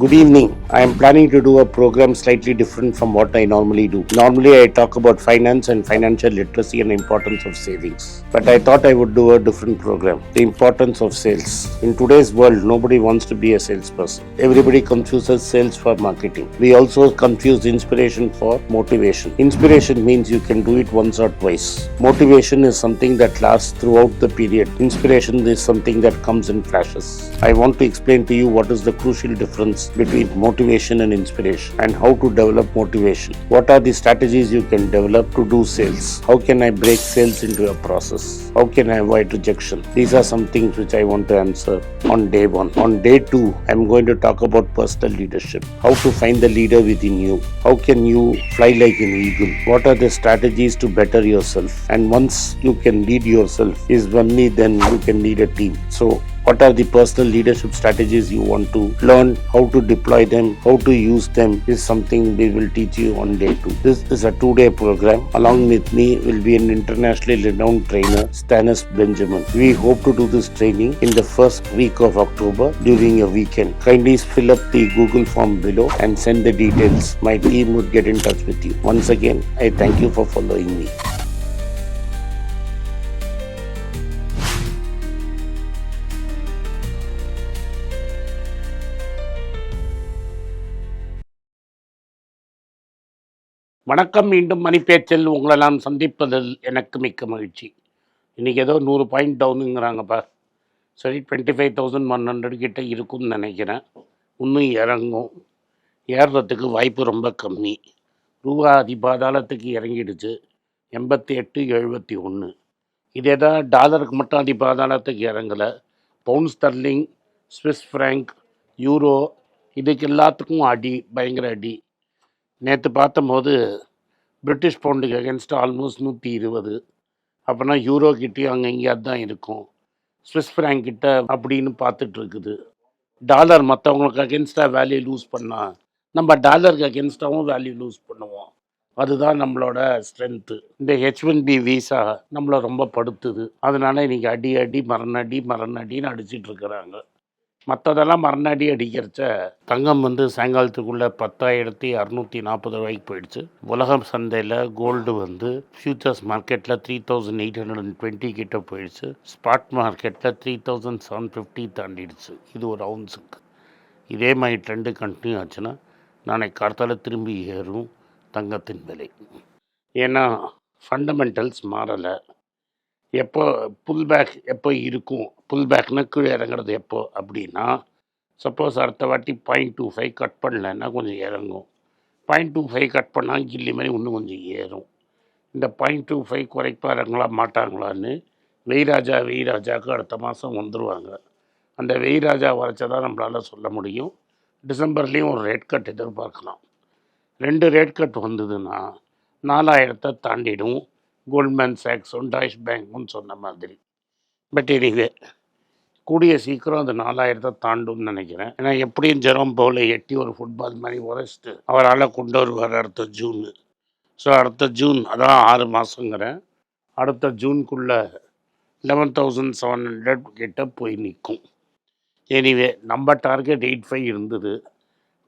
Good evening. I am planning to do a program slightly different from what I normally do. Normally, I talk about finance and financial literacy and importance of savings. But I thought I would do a different program. The importance of sales. In today's world, nobody wants to be a salesperson. Everybody confuses sales for marketing. We also confuse inspiration for motivation. Inspiration means you can do it once or twice. Motivation is something that lasts throughout the period. Inspiration is something that comes in flashes. I want to explain to you what is the crucial difference between motivation and inspiration and how to develop motivation. What are the strategies you can develop to do sales? How can I break sales into a process? How can I avoid rejection? These are some things which I want to answer on day one. On day two, I'm going to talk about personal leadership. How to find the leader within you. How can you fly like an eagle? What are the strategies to better yourself? And once you can lead yourself, is only then you can lead a team. So what are the personal leadership strategies you want to learn? How to deploy them? How to use them is something we will teach you on day two this is a two day program. Along with me will be an internationally renowned trainer stanis benjamin. We hope to do this training in the first week of october during a weekend. Kindly fill up the google form below and send the details. My team would get in touch with you. Once again i thank you for following me வணக்கம் மீண்டும் மணிப்பேச்சில் உங்களை நான் சந்திப்பதில் எனக்கு மிக்க மகிழ்ச்சி. இன்றைக்கி ஏதோ நூறு பாயிண்ட் டவுனுங்கிறாங்கப்பா சரி twenty five thousand one hundred கிட்டே இருக்கும்னு நினைக்கிறேன். இன்னும் இறங்கும். ஏறுறதுக்கு வாய்ப்பு ரொம்ப கம்மி. ரூபா அதிபாதாளத்துக்கு இறங்கிடுச்சு. எண்பத்தி எட்டு எழுபத்தி ஒன்று. இதே தான் டாலருக்கு மட்டும் அதிபாதாளத்துக்கு இறங்கலை. Pound sterling Swiss franc euro இதுக்கு எல்லாத்துக்கும் அடி பயங்கர அடி. நேற்று பார்த்தம்போது பிரிட்டிஷ் பவுண்டுக்கு அகேன்ஸ்ட் ஆல்மோஸ்ட் நூற்றி இருபது. அப்போனா யூரோ கிட்டேயும் அங்கே இங்கே தான் இருக்கும். ஸ்விஸ் ஃப்ராங்க் கிட்ட அப்படின்னு பார்த்துட்டு இருக்குது டாலர் மற்றவங்களுக்கு அகேன்ஸ்டாக வேல்யூ லூஸ் பண்ணால் நம்ம டாலருக்கு அகேன்ஸ்டாகவும் வேல்யூ லூஸ் பண்ணுவோம். அதுதான் நம்மளோட ஸ்ட்ரென்த்து இந்த ஹெச் ஒன் பி விசா நம்மளை ரொம்ப படுத்துது. அதனால இன்றைக்கி அடி அடி மரணடி மரணடின்னு அடிச்சிட்டுருக்குறாங்க மற்றதெல்லாம் மறுநாடி அடிக்கிறச்ச. தங்கம் வந்து சாயங்காலத்துக்குள்ளே பத்தாயிரத்தி அறநூற்றி நாற்பது ரூபாய்க்கு போயிடுச்சு. உலகம் சந்தையில் கோல்டு வந்து ஃபியூச்சர்ஸ் மார்க்கெட்டில் three thousand eight hundred and twenty கிட்ட போயிடுச்சு. ஸ்பாட் மார்க்கெட்டில் த்ரீ தௌசண்ட் செவன் ஃபிஃப்டி தாண்டிடுச்சு. இது ஒரு அவுன்ஸுக்கு இதே மாதிரி ட்ரெண்டு கண்டினியூ ஆச்சுன்னா நாளைக்கு காலத்தால் திரும்பி ஏறும் தங்கத்தின் விலை. ஏன்னா ஃபண்டமெண்டல்ஸ் மாறலை. எப்போ புல் பேக் எப்போ இருக்கும்? புல் பேக்னா கீழே இறங்குறது எப்போ? அப்படின்னா சப்போஸ் அடுத்த வாட்டி பாயிண்ட் டூ ஃபைவ் கட் பண்ணலைன்னா கொஞ்சம் இறங்கும். பாயிண்ட் டூ ஃபைவ் கட் பண்ணால் கில்லி மாதிரி இன்னும் கொஞ்சம் ஏறும். இந்த பாயிண்ட் டூ ஃபைவ் குறைப்பாருங்களா மாட்டாங்களான்னு வெய்ராஜா வெய்ராஜாவுக்கு அடுத்த மாதம் வந்துடுவாங்க அந்த வெய்ராஜா வரைச்சதான் நம்மளால் சொல்ல முடியும். டிசம்பர்லேயும் ஒரு ரேட் கட் எதிர்பார்க்கலாம். ரெண்டு ரேட் கட் வந்ததுன்னா நாலாயிரத்தை தாண்டிடும். கோல்ட்மேன் சாக்ஸும் டாய்ஷ் பேங்க்கும் சொன்ன மாதிரி. பட் எனிவே கூடிய சீக்கிரம் அது நாலாயிரத்தை தாண்டும்னு நினைக்கிறேன். ஏன்னா எப்படியும் ஜெரோம் பவுலை எட்டி ஒரு ஃபுட்பால் மாதிரி உரைச்சிட்டு அவரால் கொண்டு வருவார் அடுத்த ஜூன். ஸோ அடுத்த ஜூன் அதான் ஆறு மாதங்கிறேன் அடுத்த ஜூனுக்குள்ளே லெவன் தௌசண்ட் செவன் ஹண்ட்ரட் கிட்ட போய் நிற்கும் எனிவே நம்ம டார்கெட் எயிட் ஃபைவ் இருந்தது.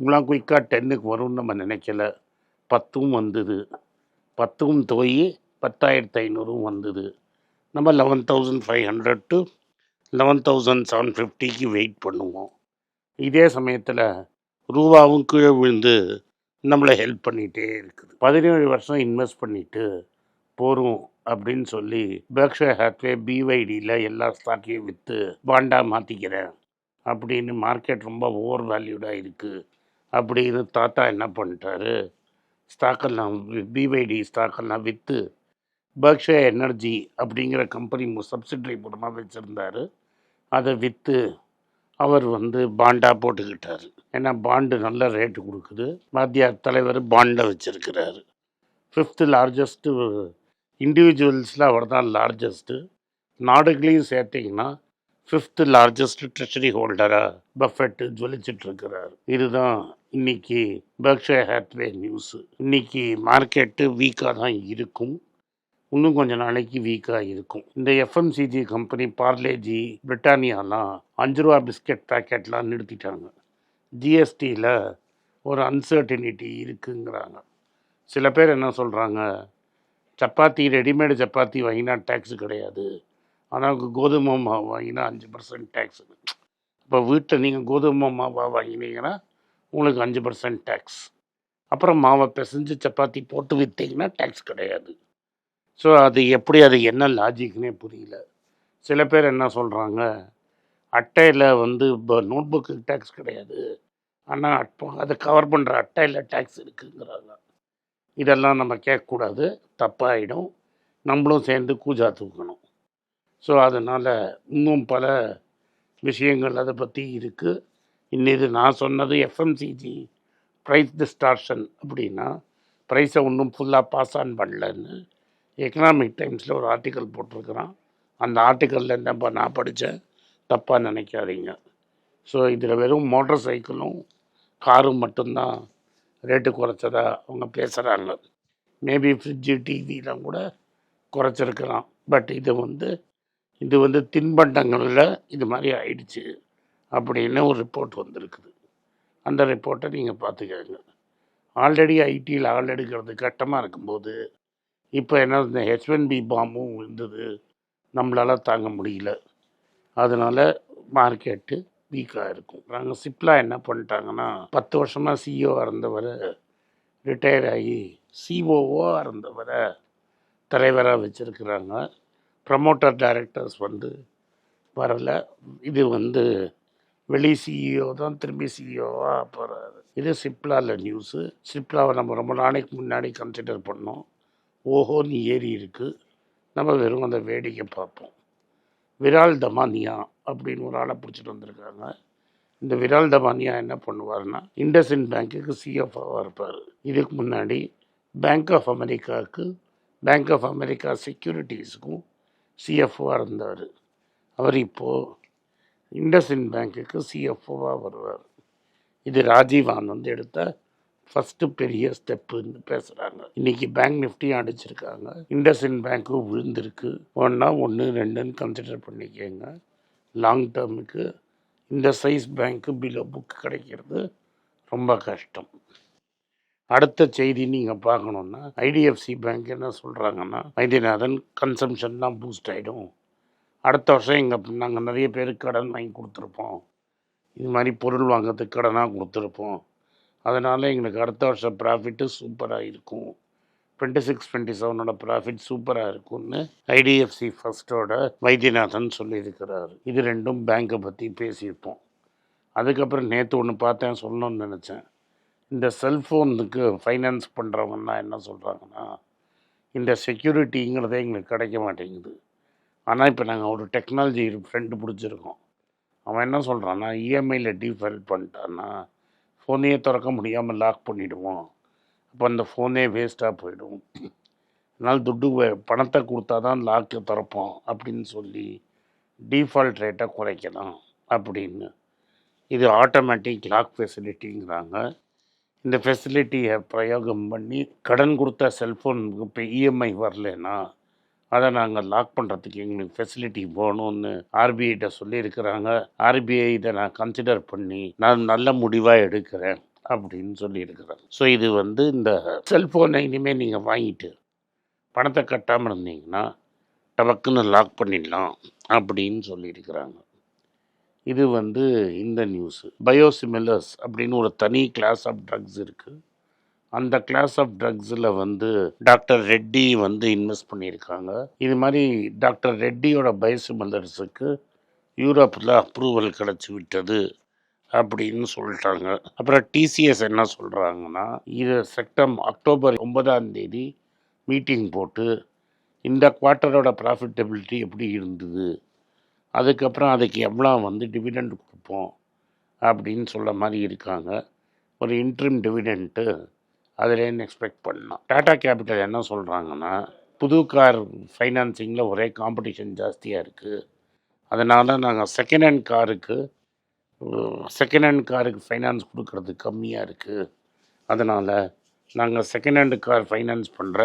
இவ்வளோ குயிக்காக டென்னுக்கு வரும்னு நம்ம நினைக்கல. பத்தும் வந்தது. பத்தும் போய் பத்தாயிரத்து ஐநூறும் வந்தது. நம்ம eleven thousand five hundred to eleven thousand seven ஃபிஃப்டிக்கு வெயிட் பண்ணுவோம். இதே சமயத்தில் ரூபாவும் கீழே விழுந்து நம்மளை ஹெல்ப் பண்ணிகிட்டே இருக்குது. பதினேழு வருஷம் இன்வெஸ்ட் பண்ணிவிட்டு போகிறோம் அப்படின்னு சொல்லி பெர்க்ஷர் ஹேத்வே பிவைடியில் எல்லா ஸ்டாக்கையும் விற்று பாண்டா மாற்றிக்கிறேன் அப்படின்னு மார்க்கெட் ரொம்ப ஓவர் வேல்யூடாக இருக்குது அப்படின்னு தாத்தா என்ன பண்ணிட்டாரு? ஸ்டாக்கெல்லாம் பிவைடி ஸ்டாக்கெல்லாம் விற்று பக்ஷா எனர்ஜி அப்படிங்கிற கம்பெனி சப்சிடரி மூலமாக வச்சுருந்தாரு. அதை விற்று அவர் வந்து பாண்டாக போட்டுக்கிட்டார். ஏன்னா பாண்டு நல்ல ரேட்டு கொடுக்குது. வாத்தியார் தலைவர் பாண்டை வச்சுருக்கிறாரு. ஃபிஃப்த்து லார்ஜஸ்ட்டு இண்டிவிஜுவல்ஸில் அவர் தான் லார்ஜஸ்ட்டு நாடுகளையும் சேர்த்திங்கன்னா ஃபிஃப்த்து லார்ஜஸ்ட் ட்ரெஷரி ஹோல்டராக பஃபெட்டு ஜொலிச்சிட்டு இதுதான் இன்னைக்கு பர்க்ஷே ஹேத்வே நியூஸு இன்றைக்கி மார்க்கெட்டு வீக்காக தான் இருக்கும். இன்னும் கொஞ்ச நாளைக்கு வீக்காக இருக்கும். இந்த எஃப்எம்சிஜி கம்பெனி பார்லேஜி பிரிட்டானியாலாம் அஞ்சு ரூபா பிஸ்கெட் பேக்கெட்லாம் நிறுத்திட்டாங்க. ஜிஎஸ்டியில் ஒரு அன்சர்டினிட்டி இருக்குங்கிறாங்க. சில பேர் என்ன சொல்கிறாங்க சப்பாத்தி ரெடிமேடு சப்பாத்தி வாங்கினா டேக்ஸ் கிடையாது. ஆனால் கோதுமை மாவு வாங்கினா அஞ்சு பர்சன்ட் டேக்ஸ் இப்போ வீட்டில் நீங்கள் கோதுமை மாவாக வாங்கினீங்கன்னா உங்களுக்கு அஞ்சு பர்சன்ட் டேக்ஸ் அப்புறம் மாவை பிசைஞ்சு சப்பாத்தி போட்டு விற்றீங்கன்னா டேக்ஸ் கிடையாது. ஸோ அது எப்படி அது என்ன லாஜிக்னே புரியல. சில பேர் என்ன சொல்கிறாங்க அட்டையில் வந்து இப்போ நோட்புக்கு டேக்ஸ் கிடையாது. ஆனால் அட்போ அதை கவர் பண்ணுற அட்டையில் டேக்ஸ் இருக்குங்கிறாங்க. இதெல்லாம் நம்ம கேட்கக்கூடாது. தப்பாயிடும். நம்மளும் சேர்ந்து கூஜா தூக்கணும். ஸோ அதனால் இன்னும் பல விஷயங்கள் அதை பற்றி இருக்குது இன்னிது நான் சொன்னது எஃப்எம்சிஜி ப்ரைஸ் டிஸ்டார்ஷன் அப்படின்னா ப்ரைஸை ஒன்றும் ஃபுல்லாக பாஸ் ஆன் பண்ணலன்னு எக்கனாமிக் டைம்ஸில் ஒரு ஆர்டிக்கல் போட்டிருக்கிறான். அந்த ஆர்டிக்கலில் என்னப்பா நான் படித்தேன் தப்பாக நினைக்காதீங்க. ஸோ இதில் வெறும் மோட்டார் சைக்கிளும் காரும் மட்டும்தான் ரேட்டு குறைச்சதா அவங்க பேசுகிறாங்க மேபி ஃப்ரிட்ஜு டிவிலாம் கூட குறைச்சிருக்கலாம் பட் இது வந்து இது வந்து தின்பண்டங்களில் இது மாதிரி ஆயிடுச்சு அப்படின்னு ஒரு ரிப்போர்ட் வந்திருக்குது. அந்த ரிப்போர்ட்டை நீங்கள் பார்த்துக்கோங்க. ஆல்ரெடி ஐடியில் ஆள் எடுக்கிறது கட்டமாக இருக்கும்போது இப்போ என்ன இந்த ஹெச்என்பி பாம்பும் விழுந்தது. நம்மளால் தாங்க முடியல. அதனால் மார்க்கெட்டு வீக்காக இருக்கும். நாங்கள் சிப்லா என்ன பண்ணிட்டாங்கன்னா பத்து வருஷமாக சிஇஓவாக இருந்தவரை ரிட்டையர் ஆகி சிஓஓவாக இருந்தவரை தலைவராக வச்சுருக்குறாங்க. ப்ரமோட்டர் டைரக்டர்ஸ் வந்து வரலை. இது வந்து வெளி சிஇஓ தான் திரும்பி சிஇஓவாக போகிறாரு இது சிப்லாவில் நியூஸு சிப்லாவை நம்ம ரொம்ப நாளைக்கு முன்னாடி கன்சிடர் பண்ணோம். ஓஹோன்னு ஏறி இருக்குது நம்ம வெறும் அந்த வேடிக்கை பார்ப்போம். விரால் தமானியா அப்படின்னு ஒரு ஆளை பிடிச்சிட்டு வந்திருக்காங்க. இந்த விரால் தமானியா என்ன பண்ணுவார்னா இண்டஸ்இன் பேங்க்குக்கு சிஎஃப்ஓவாக இருப்பார். இதுக்கு முன்னாடி பேங்க் ஆஃப் அமெரிக்காவுக்கு பேங்க் ஆஃப் அமெரிக்கா செக்யூரிட்டிஸுக்கும் சிஎஃப்ஓவாக இருந்தார். அவர் இப்போது இண்டஸ்இன் பேங்க்குக்கு சிஎஃப்ஓவாக வருவார். இது ராஜீவ் ஆனந்த் எடுத்த ஃபஸ்ட்டு பெரிய ஸ்டெப்புன்னு பேசுகிறாங்க இன்றைக்கி பேங்க் நிஃப்டியும் அடிச்சிருக்காங்க. இண்டஸ்இன் பேங்க்கும் விழுந்திருக்கு. ஒன்றா ஒன்று ரெண்டுன்னு கன்சிடர் பண்ணிக்கோங்க. லாங் டேர்முக்கு இந்த சைஸ் பேங்க்கு பிலோ புக் கிடைக்கிறது ரொம்ப கஷ்டம். அடுத்த செய்தி நீங்கள் பார்க்கணுன்னா ஐடிஎஃப்சி பேங்க் என்ன சொல்கிறாங்கன்னா வைத்தியநாதன் கன்சம்ஷன்லாம் பூஸ்ட் ஆகிடும் அடுத்த வருஷம் எங்கள் நாங்கள் நிறைய பேருக்கு கடன் வாங்கி கொடுத்துருப்போம். இது மாதிரி பொருள் வாங்கிறதுக்கு கடனாக கொடுத்துருப்போம். அதனால் எங்களுக்கு அடுத்த வருஷம் ப்ராஃபிட்டு சூப்பராக இருக்கும். டுவெண்ட்டி சிக்ஸ் டுவெண்ட்டி செவனோட ப்ராஃபிட் சூப்பராக இருக்கும்னு ஐடிஎஃப்சி ஃபஸ்ட்டோட வைத்தியநாதன் சொல்லியிருக்கிறார். இது ரெண்டும் பேங்க்கை பற்றி பேசியிருப்போம். அதுக்கப்புறம் நேற்று ஒன்று பார்த்தேன் சொல்லணும்னு நினச்சேன். இந்த செல்ஃபோனுக்கு ஃபைனான்ஸ் பண்ணுறவங்கன்னா என்ன சொல்கிறாங்கன்னா இந்த செக்யூரிட்டிங்கிறதே எங்களுக்கு கிடைக்க மாட்டேங்குது. ஆனால் இப்போ நாங்கள் ஒரு டெக்னாலஜி ஃப்ரெண்டு பிடிச்சிருக்கோம். அவன் என்ன சொல்கிறான்னா இஎம்ஐயில் டீஃபைல் பண்ணிட்டான்னா ஃபோனையே திறக்க முடியாமல் லாக் பண்ணிவிடுவோம் அப்போ அந்த ஃபோனே வேஸ்ட்டாக போயிடும். அதனால் துட்டு பணத்தை கொடுத்தா தான் லாக்கு திறப்போம் அப்படின்னு சொல்லி டிஃபால்ட் ரேட்டை குறைக்கலாம் அப்படின்னு. இது ஆட்டோமேட்டிக் லாக் ஃபெசிலிட்டிங்கிறாங்க இந்த ஃபெசிலிட்டியை பிரயோகம் பண்ணி கடன் கொடுத்த செல்ஃபோனுக்கு இப்போ இஎம்ஐ வரலன்னா அதை நாங்கள் லாக் பண்ணுறதுக்கு எங்களுக்கு ஃபெசிலிட்டி போகணும்னு ஆர்பிஐட்ட சொல்லியிருக்கிறாங்க. ஆர்பிஐ இதை நான் கன்சிடர் பண்ணி நான் நல்ல முடிவாக எடுக்கிறேன் அப்படின்னு சொல்லியிருக்கிறாங்க ஸோ இது வந்து இந்த செல்ஃபோனை இனிமேல் நீங்கள் வாங்கிட்டு பணத்தை கட்டாமல் இருந்தீங்கன்னா டபக்குன்னு லாக் பண்ணிடலாம் அப்படின்னு சொல்லியிருக்கிறாங்க. இது வந்து இந்த நியூஸு பயோசிமிலர்ஸ் அப்படின்னு ஒரு தனி கிளாஸ் ஆஃப் ட்ரக்ஸ் இருக்குது அந்த கிளாஸ் ஆஃப் ட்ரக்ஸில் வந்து டாக்டர் ரெட்டி வந்து இன்வெஸ்ட் பண்ணியிருக்காங்க. இது மாதிரி டாக்டர் ரெட்டியோட பயோசிமிலர்ஸுக்கு யூரோப்பில் அப்ரூவல் கிடச்சி விட்டது அப்படின்னு சொல்லிட்டாங்க. அப்புறம் டிசிஎஸ் என்ன சொல்கிறாங்கன்னா இது செப்டம் அக்டோபர் ஒன்பதாம் தேதி மீட்டிங் போட்டு இந்த குவார்ட்டரோட ப்ராஃபிட்டபிலிட்டி எப்படி இருந்தது? அதுக்கப்புறம் அதுக்கு எவ்வளோ வந்து டிவிடெண்ட் கொடுப்போம் அப்படின்னு சொல்ல மாதிரி இருக்காங்க. ஒரு இன்ட்ரிம் டிவிடெண்ட்டு அதுலேருந்து எக்ஸ்பெக்ட் பண்ணலாம் டாடா கேபிட்டல் என்ன சொல்கிறாங்கன்னா புது கார் ஃபைனான்சிங்கில் ஒரே காம்படிஷன் ஜாஸ்தியாக இருக்குது அதனால் நாங்கள் செகண்ட் ஹேண்ட் காருக்கு செகண்ட் ஹேண்ட் காருக்கு ஃபைனான்ஸ் கொடுக்கறது கம்மியாக இருக்குது அதனால் நாங்கள் செகண்ட் ஹேண்டு கார் ஃபைனான்ஸ் பண்ணுற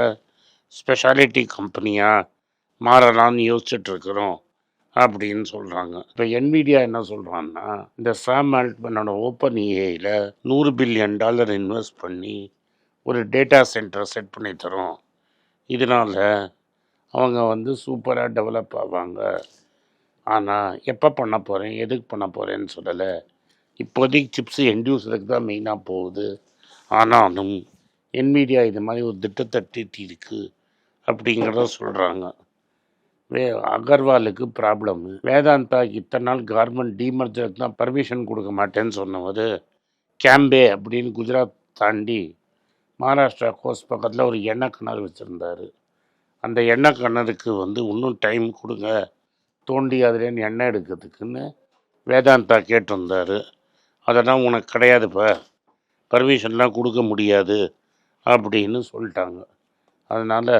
ஸ்பெஷாலிட்டி கம்பெனியாக மாறலாம்னு யோசிச்சுட்ருக்குறோம் அப்படின்னு சொல்கிறாங்க இப்போ என்விடியா என்ன சொல்கிறான்னா இந்த சாம் ஆல்ட்மனோட ஓப்பன் ஏஐயில் நூறு பில்லியன் டாலர் இன்வெஸ்ட் பண்ணி ஒரு டேட்டா சென்டரை செட் பண்ணி தரோம். இதனால் அவங்க வந்து சூப்பராக டெவலப் ஆவாங்க. ஆனால் எப்போ பண்ண போகிறேன் எதுக்கு பண்ண போகிறேன்னு சொல்லலை. இப்போதைக்கு சிப்ஸு என்டியூஸருக்கு தான் மெயினாக போகுது. ஆனாலும் என்மீடியா இது மாதிரி ஒரு திட்டத்தை தீட்டி அப்படிங்கிறத சொல்கிறாங்க வே அகர்வாலுக்கு ப்ராப்ளம் வேதாந்தா இத்தனை நாள் கார்மெண்ட் டீமர்ஜருக்கு தான் பர்மிஷன் கொடுக்க மாட்டேன்னு சொன்னவர் கேம்பே அப்படின்னு குஜராத் தாண்டி மகாராஷ்டிரா கோஸ்ட் பக்கத்தில் ஒரு எண்ணெய் கிணறு வச்சுருந்தாரு. அந்த எண்ணெய் கிணறுக்கு வந்து இன்னும் டைம் கொடுங்க. தோண்டி அதுலேருந்து எண்ணெய் எடுக்கிறதுக்குன்னு வேதாந்தா கேட்டிருந்தார். அதெல்லாம் உனக்கு கிடையாதுப்பா பர்மிஷன்லாம் கொடுக்க முடியாது அப்படின்னு சொல்லிட்டாங்க. அதனால்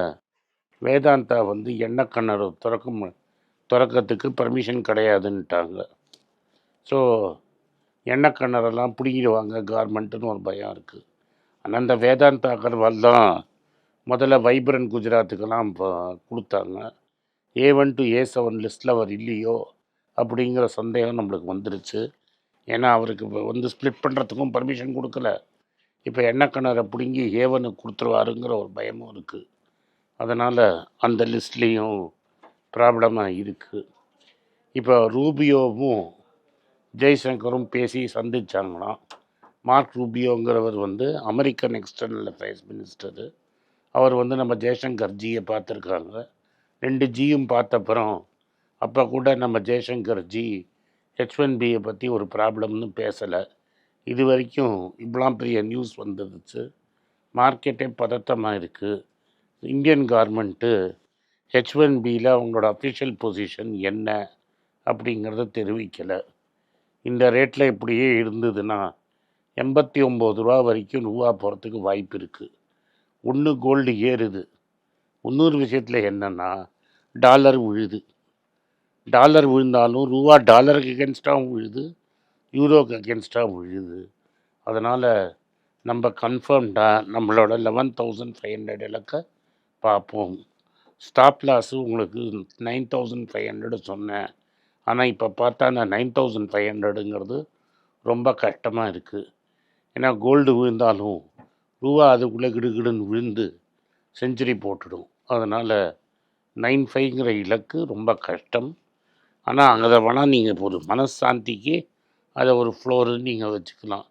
வேதாந்தா வந்து எண்ணெய் கிணறு திறக்க திறக்கிறதுக்கு பர்மிஷன் கிடையாதுன்ட்டாங்க ஸோ எண்ணெய் கிணறெல்லாம் பிடிக்கிடுவாங்க கார்மெண்ட்டுன்னு ஒரு பயம் இருக்குது ஆனால் அந்த வேதாந்தா அகர்வால் தான் முதல்ல வைப்ரண்ட் குஜராத்துக்கெல்லாம் இப்போ கொடுத்தாங்க. A one to A seven லிஸ்ட்டில் அவர் இல்லையோ அப்படிங்கிற சந்தேகம் நம்மளுக்கு வந்துருச்சு. ஏன்னா அவருக்கு இப்போ வந்து ஸ்ப்ளிட் பண்ணுறதுக்கும் பர்மிஷன் கொடுக்கல. இப்போ எண்ணெய் கிணறை பிடுங்கி ஏவனுக்கு கொடுத்துருவாருங்கிற ஒரு பயமும் இருக்குது அதனால் அந்த லிஸ்ட்லேயும் ப்ராப்ளமாக இருக்குது இப்போ ரூபியோவும் ஜெய்சங்கரும் பேசி சந்திச்சாங்களாம். மார்க் ரூபியோங்கிறவர் வந்து அமெரிக்கன் எக்ஸ்டர்னல் அஃபேர்ஸ் மினிஸ்டரு. அவர் வந்து நம்ம ஜெய்சங்கர் ஜியை பார்த்துருக்காங்க ரெண்டு ஜியும் பார்த்தப்புறம் அப்போ கூட நம்ம ஜெய்சங்கர் ஜி ஹெச் ஒன் பியை பற்றி ஒரு ப்ராப்ளம்னு பேசலை. இது வரைக்கும் இவ்வளோ பெரிய நியூஸ் வந்துருச்சு. மார்க்கெட்டே பதட்டமாக இருக்குது இந்தியன் கார்மெண்ட்டு ஹெச் ஒன் பியில் அவங்களோட அஃபிஷியல் பொசிஷன் என்ன அப்படிங்கிறத தெரிவிக்கலை. இந்த ரேட்டில் இப்படியே இருந்ததுன்னா எண்பத்தி ஒம்பது ரூபா வரைக்கும் ரூபா போகிறதுக்கு வாய்ப்பு இருக்குது ஒன்று கோல்டு ஏறுது. இன்னொரு விஷயத்தில் என்னென்னா டாலர் விழுது. டாலர் விழுந்தாலும் ரூபா டாலருக்கு அகேன்ஸ்டாகவும் விழுது யூரோக்கு அகேன்ஸ்டாக விழுது. அதனால் நம்ம கன்ஃபார்ம்டாக நம்மளோட லெவன் தௌசண்ட் ஃபைவ் ஹண்ட்ரட் இலக்க பார்ப்போம். ஸ்டாப் லாஸு உங்களுக்கு நைன் தௌசண்ட் ஃபைவ் ஹண்ட்ரடு சொன்னேன். ஆனால் இப்போ பார்த்தா நான் நைன் தௌசண்ட் ஃபைவ் ஹண்ட்ரடுங்கிறது ரொம்ப கஷ்டமாக இருக்குது ஏன்னா கோல்டு விழுந்தாலும் ரூபா அதுக்குள்ளே கிடுகிடுன்னு விழுந்து செஞ்சுரி போட்டுடும். அதனால் நைன் ஃபைவ்ங்கிற இலக்கு ரொம்ப கஷ்டம். ஆனால் அதை வேணால் நீங்கள் ஒரு மனசாந்திக்கு அதை ஒரு ஃப்ளோரு நீங்கள் வச்சுக்கலாம்.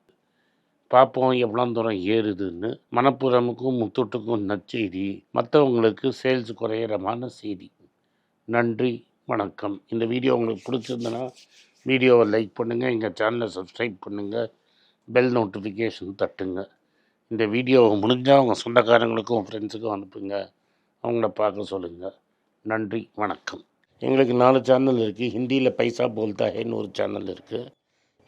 பார்ப்போம் எவ்வளோ தூரம் ஏறுதுன்னு. மணப்புறமுக்கும் முத்துட்டுக்கும் நற்செய்தி. மற்றவங்களுக்கு சேல்ஸ் குறையிறமான செய்தி. நன்றி வணக்கம். இந்த வீடியோ உங்களுக்கு பிடிச்சிருந்தனா வீடியோவை லைக் பண்ணுங்கள் எங்கள் சேனலை சப்ஸ்கிரைப் பண்ணுங்கள் பெல் நோட்டிஃபிகேஷன் தட்டுங்க. இந்த வீடியோவை முடிஞ்சால் உங்கள் சொந்தக்காரங்களுக்கும் ஃப்ரெண்ட்ஸுக்கும் அனுப்புங்க. அவங்கள பார்க்க சொல்லுங்கள் நன்றி வணக்கம். எங்களுக்கு நாலு சேனல் இருக்குது ஹிந்தியில் பைசா போல்தா ஹேன்னு ஒரு சேனல் இருக்குது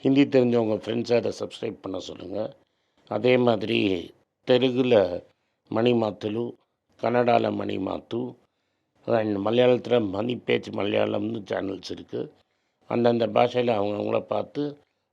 ஹிந்தி தெரிஞ்சவங்க ஃப்ரெண்ட்ஸை அதை சப்ஸ்கிரைப் பண்ண சொல்லுங்கள் அதே மாதிரி தெலுங்கில் மணி மாத்துலு கன்னடாவில் மணி மாத்து அண்ட் மலையாளத்தில் மணி பேச்சு மலையாளம்னு சேனல்ஸ் இருக்குது அந்தந்த பாஷையில் அவங்கவுங்கள பார்த்து